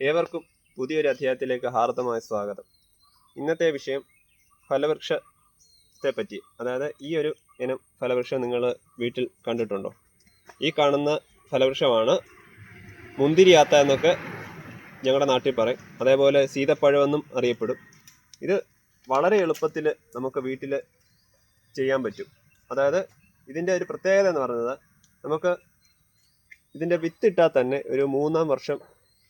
ഏവർക്കും പുതിയൊരു അധ്യായത്തിലേക്ക് ഹാർദമായ സ്വാഗതം. ഇന്നത്തെ വിഷയം ഫലവൃക്ഷത്തെ പറ്റി അതായത് ഈ ഒരു ഇനം ഫലവൃക്ഷം നിങ്ങൾ വീട്ടിൽ കണ്ടിട്ടുണ്ടോ? ഈ കാണുന്ന ഫലവൃക്ഷമാണ് മുന്തിരിയാത്ത എന്നൊക്കെ ഞങ്ങളുടെ നാട്ടിൽ പറയും. അതേപോലെ സീതപ്പഴമെന്നും അറിയപ്പെടും. ഇത് വളരെ എളുപ്പത്തിൽ നമുക്ക് വീട്ടിൽ ചെയ്യാൻ പറ്റും. അതായത് ഇതിന്റെ ഒരു പ്രത്യേകത എന്ന് പറയുന്നത് നമുക്ക് ഇതിന്റെ വിത്തിട്ടാൽ തന്നെ ഒരു മൂന്നാം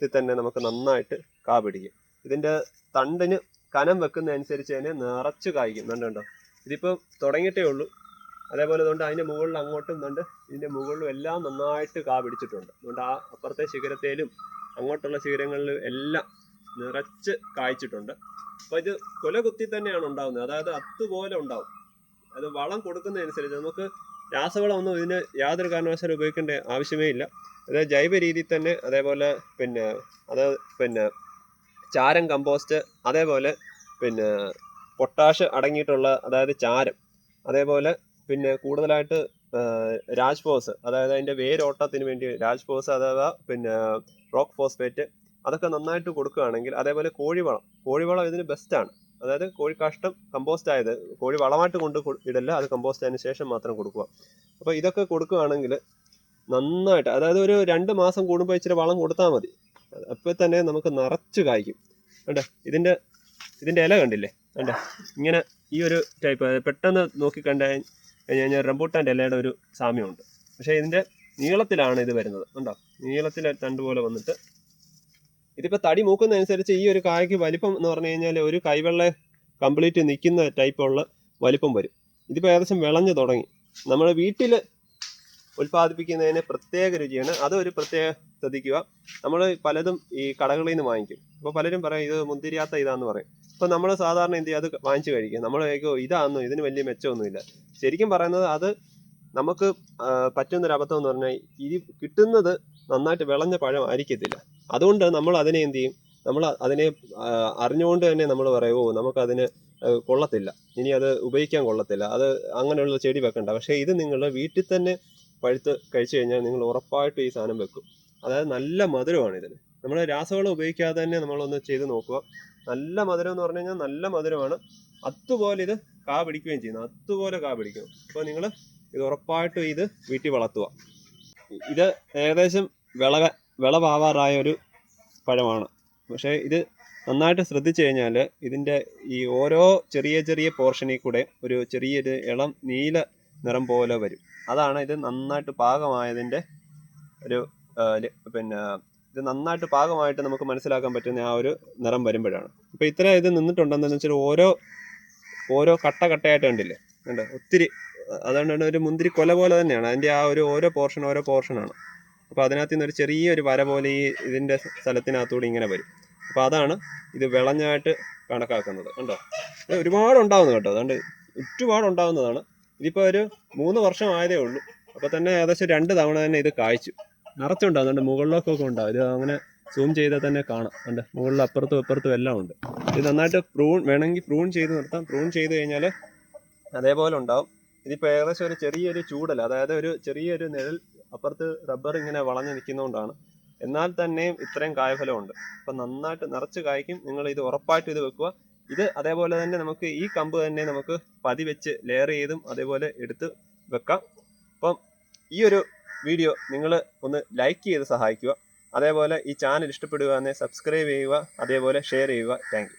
വർഷത്തിൽ തന്നെ നമുക്ക് നന്നായിട്ട് കാ പിടിക്കും. ഇതിന്റെ തണ്ടിന് കനം വെക്കുന്നതനുസരിച്ച് തന്നെ നിറച്ച് കായ്ക്കും. കണ്ടുണ്ടോ ഇതിപ്പോൾ തുടങ്ങിയിട്ടേ ഉള്ളൂ. അതേപോലെ അതുകൊണ്ട് അതിന്റെ മുകളിൽ അങ്ങോട്ടും കണ്ട് ഇതിന്റെ മുകളിലും എല്ലാം നന്നായിട്ട് കാ പിടിച്ചിട്ടുണ്ട്. അതുകൊണ്ട് ആ അപ്പുറത്തെ ശിഖരത്തേലും അങ്ങോട്ടുള്ള ശിഖരങ്ങളിലും എല്ലാം നിറച്ച് കായ്ച്ചിട്ടുണ്ട്. അപ്പോൾ ഇത് കൊല കുത്തി തന്നെയാണ് ഉണ്ടാകുന്നത് അതായത് അതുപോലെ ഉണ്ടാവും. അത് വളം കൊടുക്കുന്നതനുസരിച്ച് നമുക്ക് രാസവളമൊന്നും ഇതിന് യാതൊരു കാരണവശാലും ഉപയോഗിക്കേണ്ട ആവശ്യമേ ഇല്ല. അത് ജൈവ രീതിയിൽ തന്നെ അതേപോലെ പിന്നെ അത് പിന്നെ ചാരം കമ്പോസ്റ്റ് അതേപോലെ പിന്നെ പൊട്ടാഷ് അടങ്ങിയിട്ടുള്ള അതായത് ചാരം അതേപോലെ പിന്നെ കൂടുതലായിട്ട് രാജ്ഫോസ് അതായത് അതിന്റെ വേരോട്ടത്തിന് വേണ്ടി രാജ്ഫോസ് അഥവാ പിന്നെ റോക്ക് ഫോസ്ഫേറ്റ് അതൊക്കെ നന്നായിട്ട് കൊടുക്കുകയാണെങ്കിൽ അതേപോലെ കോഴിവളം കോഴിവളം ഇതിന് ബെസ്റ്റാണ് അതായത് കോഴി കാഷ്ടം കമ്പോസ്റ്റ് ആയത്. കോഴി വളമായിട്ട് കൊണ്ട് ഇടല്ല അത് കമ്പോസ്റ്റ് ആയതിനു ശേഷം മാത്രം കൊടുക്കുക. അപ്പോൾ ഇതൊക്കെ കൊടുക്കുകയാണെങ്കിൽ നന്നായിട്ട് അതായത് ഒരു രണ്ട് മാസം കൂടുമ്പോൾ ഇച്ചിരി വളം കൊടുത്താൽ മതി. അപ്പോൾ തന്നെ നമുക്ക് നിറച്ച് കായ്ക്കും. കണ്ടോ? ഇതിന്റെ ഇതിന്റെ ഇല കണ്ടില്ലേ? കണ്ടോ? ഇങ്ങനെ ഈ ഒരു ടൈപ്പ് പെട്ടെന്ന് നോക്കി കണ്ടു കഴിഞ്ഞാൽ റംബൂട്ടാന്റെ ഇലയുടെ ഒരു സാമ്യമുണ്ട്. പക്ഷേ ഇതിന്റെ നീളത്തിലാണ് ഇത് വരുന്നത്. കണ്ടോ? നീളത്തിലെ തണ്ട് പോലെ വന്നിട്ട് ഇതിപ്പോൾ തടി മൂക്കുന്നതനുസരിച്ച് ഈ ഒരു കായ്ക്ക് വലിപ്പം എന്ന് പറഞ്ഞു കഴിഞ്ഞാൽ ഒരു കൈവെള്ള കംപ്ലീറ്റ് നിൽക്കുന്ന ടൈപ്പുള്ള വലിപ്പം വരും. ഇതിപ്പോൾ ഏകദേശം വിളഞ്ഞു തുടങ്ങി. നമ്മൾ വീട്ടിൽ ഉൽപ്പാദിപ്പിക്കുന്നതിന് പ്രത്യേക രുചിയാണ്. അതൊരു പ്രത്യേക ശ്രദ്ധിക്കുക. നമ്മൾ പലതും ഈ കടകളിൽ നിന്ന് വാങ്ങിക്കും. അപ്പോൾ പലരും പറയും ഇത് മുന്തിരിയാത്ത ഇതാന്ന് പറയും. അപ്പോൾ നമ്മൾ സാധാരണ എന്ത് ചെയ്യും? അത് വാങ്ങിച്ച് കഴിക്കും. നമ്മൾ ഇതാണെന്നോ ഇതിന് വലിയ മെച്ചമൊന്നുമില്ല. ശരിക്കും പറയുന്നത് അത് നമുക്ക് പറ്റുന്നൊരു അബദ്ധം എന്ന് പറഞ്ഞാൽ ഈ കിട്ടുന്നത് നന്നായിട്ട് വിളഞ്ഞ പഴം ആയിരിക്കത്തില്ല അതുകൊണ്ട് നമ്മൾ അതിനെ എന്ത് ചെയ്യും? നമ്മൾ അതിനെ അറിഞ്ഞുകൊണ്ട് തന്നെ നമ്മൾ പറയുമോ നമുക്ക് നമുക്കതിന് കൊള്ളത്തില്ല. ഇനി അത് ഉപയോഗിക്കാൻ കൊള്ളത്തില്ല. അത് അങ്ങനെയുള്ള ചെടി വെക്കണ്ട. പക്ഷേ ഇത് നിങ്ങൾ വീട്ടിൽ തന്നെ പഴുത്ത് കഴിച്ചു കഴിഞ്ഞാൽ നിങ്ങൾ ഉറപ്പായിട്ടും ഈ സാധനം വെക്കും. അതായത് നല്ല മധുരമാണ് ഇതിന്. നമ്മൾ രാസവളം ഉപയോഗിക്കാതെ തന്നെ നമ്മളൊന്ന് ചെയ്ത് നോക്കുക. നല്ല മധുരം എന്ന് പറഞ്ഞു കഴിഞ്ഞാൽ നല്ല മധുരമാണ്. അതുപോലെ ഇത് കാ പിടിക്കുകയും ചെയ്യുന്നു. അതുപോലെ കാ പിടിക്കും. അപ്പോൾ നിങ്ങൾ ഇത് ഉറപ്പായിട്ടും ഇത് വീട്ടിൽ വളർത്തുക. ഇത് ഏകദേശം വിളവ വിളവാവാറായ ഒരു പഴമാണ്. പക്ഷേ ഇത് നന്നായിട്ട് ശ്രദ്ധിച്ചു കഴിഞ്ഞാൽ ഇതിന്റെ ഈ ഓരോ ചെറിയ ചെറിയ പോർഷനിൽ കൂടെ ഒരു ചെറിയൊരു ഇളം നീല നിറം പോലെ വരും. അതാണ് ഇത് നന്നായിട്ട് പാകമായതിന്റെ ഒരു പിന്നെ ഇത് നന്നായിട്ട് പാകമായിട്ട് നമുക്ക് മനസ്സിലാക്കാൻ പറ്റുന്ന ആ ഒരു നിറം വരുമ്പോഴാണ്. ഇപ്പോൾ ഇത്ര ഇത് നിന്നിട്ടുണ്ടെന്ന് വെച്ചാൽ ഓരോ ഓരോ കട്ട കട്ടയായിട്ട് കണ്ടില്ലേ? ഉണ്ട് ഒത്തിരി അതുകൊണ്ടാണ് ഒരു മുന്തിരി കൊല പോലെ തന്നെയാണ്. അതിന്റെ ആ ഒരു ഓരോ പോർഷൻ ഓരോ പോർഷനാണ്. അപ്പോൾ അതിനകത്ത് നിന്ന് ഒരു ചെറിയൊരു വര പോലെ ഈ ഇതിന്റെ സ്ഥലത്തിനകത്തൂടെ ഇങ്ങനെ വരും. അപ്പോൾ അതാണ് ഇത് വിളഞ്ഞായിട്ട് കണക്കാക്കുന്നത് കണ്ടോ? ഇത് ഒരുപാട് ഉണ്ടാവുന്നത് കേട്ടോ. അതുകൊണ്ട് ഒരുപാട് ഉണ്ടാവുന്നതാണ്. ഇതിപ്പോൾ ഒരു മൂന്ന് വർഷം ആയതേ ഉള്ളൂ. അപ്പോൾ തന്നെ ഏകദേശം രണ്ട് തവണ തന്നെ ഇത് കായ്ച്ചു. നിറച്ചുണ്ടാവും അതുകൊണ്ട് മുകളിലേക്കൊക്കെ ഉണ്ടാവും. ഇത് അങ്ങനെ സൂം ചെയ്താൽ തന്നെ കാണാം. ഉണ്ട് മുകളിൽ അപ്പുറത്തും ഇപ്പുറത്തും എല്ലാം ഉണ്ട്. ഇത് നന്നായിട്ട് പ്രൂൺ വേണമെങ്കിൽ പ്രൂൺ ചെയ്ത് നിർത്താം. പ്രൂൺ ചെയ്ത് കഴിഞ്ഞാൽ അതേപോലെ ഉണ്ടാവും. ഇതിപ്പോൾ ഏകദേശം ഒരു ചെറിയൊരു ചൂടല്ല? അതായത് ഒരു ചെറിയൊരു നിഴൽ അപ്പുറത്ത് റബ്ബർ ഇങ്ങനെ വളഞ്ഞു നിൽക്കുന്നതുകൊണ്ടാണ്. എന്നാൽ തന്നെയും ഇത്രയും കായഫലമുണ്ട്. അപ്പം നന്നായിട്ട് നിറച്ച് കായ്ക്കും. നിങ്ങൾ ഇത് ഉറപ്പായിട്ട് ഇത് വെക്കുക. ഇത് അതേപോലെ തന്നെ നമുക്ക് ഈ കമ്പ് തന്നെ നമുക്ക് പതി വെച്ച് ലെയർ ചെയ്തും അതേപോലെ എടുത്ത് വെക്കാം. അപ്പം ഈ ഒരു വീഡിയോ നിങ്ങൾ ഒന്ന് ലൈക്ക് ചെയ്ത് സഹായിക്കുക. അതേപോലെ ഈ ചാനൽ ഇഷ്ടപ്പെടുക എന്നെ സബ്സ്ക്രൈബ് ചെയ്യുക. അതേപോലെ ഷെയർ ചെയ്യുക. താങ്ക്